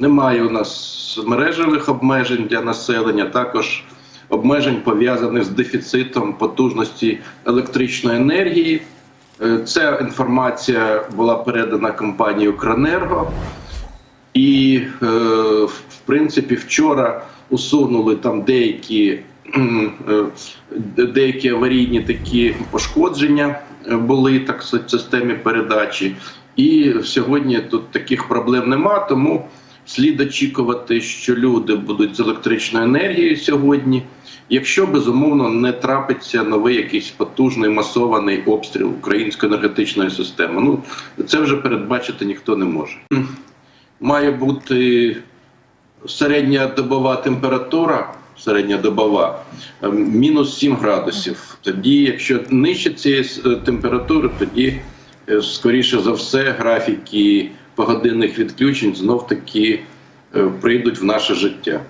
Немає у нас мережевих обмежень для населення, також обмежень пов'язаних з дефіцитом потужності електричної енергії. Е, Ця інформація була передана компанією Кранерго. І, е, в принципі, вчора усунули там деякі, е, деякі аварійні такі пошкодження були так в системі передачі. І сьогодні тут таких проблем нема, тому слід очікувати, що люди будуть з електричною енергією сьогодні. Якщо безумовно не трапиться новий якийсь потужний масований обстріл української енергетичної системи, ну це вже передбачити ніхто не може має бути середньодобова температура, середньодобова, е, мінус 7 градусів. Тоді, якщо нижче цієї е, температури, тоді е, скоріше за все графіки погодинних відключень знов таки е, прийдуть в наше життя.